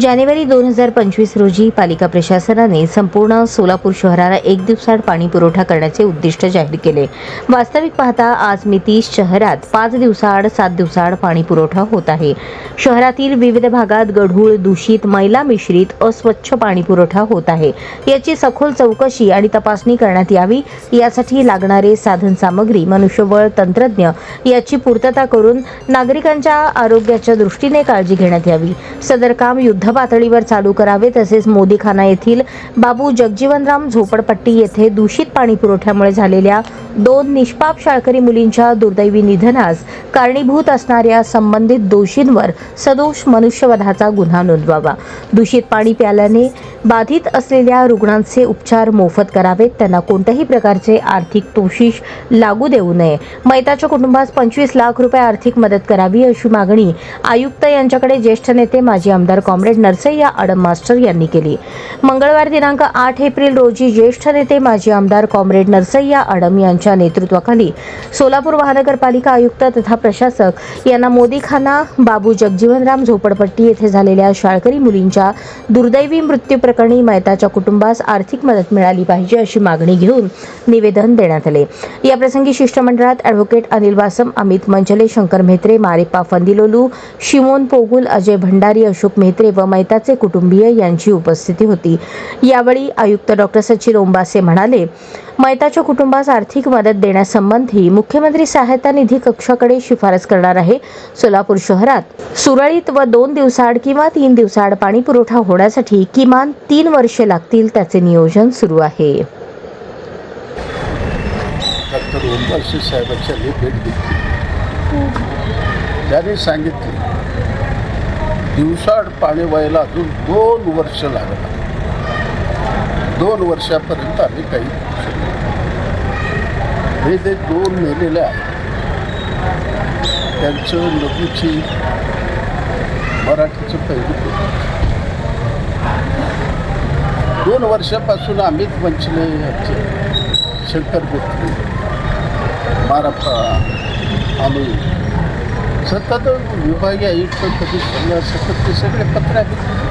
जानेवारी दोन हजार पंचवीस रोजी पालिका प्रशासनाने संपूर्ण सोलापूर शहराला एक दिवसाआड पाणी पुरवठा करण्याचे उद्दिष्ट जाहीर केले. वास्तविक पाहता आज मिती शहरात पाच दिवसाआड सात दिवसाआड पाणी पुरवठा होत आहे. शहरातील विविध भागात गढूळ दूषित मैला मिश्रित अस्वच्छ पाणी पुरवठा होत आहे. याची सखोल चौकशी आणि तपासणी करण्यात यावी यासाठी लागणारे साधन सामग्री मनुष्यबळ तंत्रज्ञ याची पूर्तता करून नागरिकांच्या आरोग्याच्या दृष्टीने काळजी घेण्यात यावी. सदर काम युद्ध पातळीवर चालू करावे तसेच मोदीखाना येथील बाबू जगजीवनराम झोपडपट्टी येथे दूषित पाणी पुरवठ्यामुळे झालेल्या दोन निष्पाप शाळकरी मुलींच्या दुर्दैवी निधनास कारणीभूत असणाऱ्या संबंधित दोषींवर सदोष मनुष्यवधाचा गुन्हा नोंदवावा. दूषित पाणी प्याल्याने बाधित असलेल्या रुग्णांचे उपचार मोफत करावेत. त्यांना कोणत्याही प्रकारचे आर्थिक तोशिष लागू देऊ नये. मैताच्या कुटुंबास पंचवीस लाख रुपये आर्थिक मदत करावी अशी मागणी आयुक्त यांच्याकडे ज्येष्ठ नेते माजी आमदार कॉम्रेड नरसय्या आडम मास्टर यांनी केली. मंगळवार दिनांक आठ एप्रिल रोजी ज्येष्ठ नेते माजी आमदार कॉम्रेड नरसय्या आडम यांच्या नेतृत्वाखाली सोलापूर महानगरपालिका आयुक्त तथा प्रशासक यांना मोदीखाना बाबू जगजीवनराम झोपडपट्टी येथे झालेल्या शाळकरी मुलींच्या दुर्दैवी मृत्यू प्रकरणी मैताच्या कुटुंबास आर्थिक मदत मिळाली पाहिजे अशी मागणी घेऊन निवेदन देण्यात आले. या प्रसंगी शिष्टमंडळात ॲडव्होकेट अनिल वासम अमित मंचले शंकर म्हेत्रे मारिप्पा फंदिलोलू शिमोन पोगुल अजय भंडारी अशोक म्हेत्रे व मैताचे कुटुंबीय यांची उपस्थिती होती. यावेळी आयुक्त डॉक्टर सचिन ओंबासे म्हणाले मैताच्या कुटुंबास आर्थिक मदत देण्यासंबंधी मुख्यमंत्री सहायता निधी कक्षाकडे शिफारस करणार आहे. सोलापूर शहरात सुरळीत व दोन दिवसाआड किंवा तीन दिवसाआड पाणी पुरवठा होण्यासाठी किमान तीन वर्षे लागतील त्याचे नियोजन सुरू आहे. त्याने सांगितले दिवसाआड पाणी व्हायला अजून दोन वर्ष लागणार. दोन वर्षापर्यंत आम्ही काही हे जे दोन मेलेले आहेत त्यांचं लघुची मराठीचं पहिली दोन वर्षापासून अमित वंचले यांचे शंकर गोत्री मारप्पा आम्ही सतत विभागीय आयुक्त कधी सल्ला सतत ते सगळे पत्र आहेत.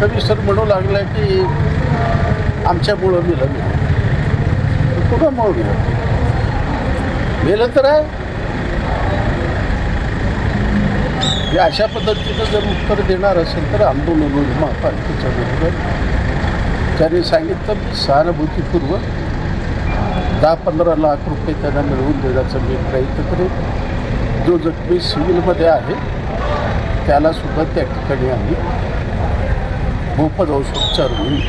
कधी सर म्हणू लागला की आमच्यामुळं मिलं मी कुणामुळं मिळत गेलं तर आहे. हे अशा पद्धतीनं जर उत्तर देणार असेल तर आंदोलन होईल महापालिकेच्या विरोधात त्यांनी सांगितलं मी सहानुभूतीपूर्वक दहा पंधरा लाख रुपये त्यांना मिळवून देण्याचा मी प्रयत्न करेन. जो जखमी सिव्हिलमध्ये आहे त्यालासुद्धा त्या ठिकाणी आम्ही मोफत औषधोपचार होईल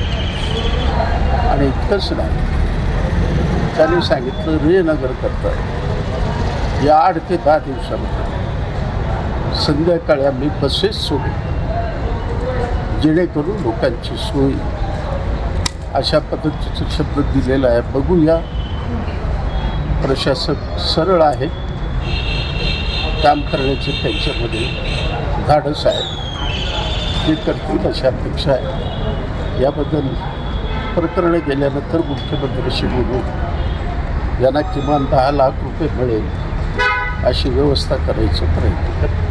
आणि इतकंच नाही त्यांनी सांगितलं रेनगर करता या आठ ते दहा दिवसामध्ये संध्याकाळी आम्ही बसेस सोडू जेणेकरून लोकांची सोय अशा पद्धतीचं शब्द दिलेला आहे. बघूया. प्रशासक सरळ आहे. काम करण्याचे त्यांच्यामध्ये धाडस आहे. ते करतील अशी अपेक्षा आहे. याबद्दल प्रकरणे गेल्यानंतर मुख्यमंत्र्याशी बोलू यांना किमान दहा लाख रुपये मिळेल अशी व्यवस्था करायचा प्रयत्न करतो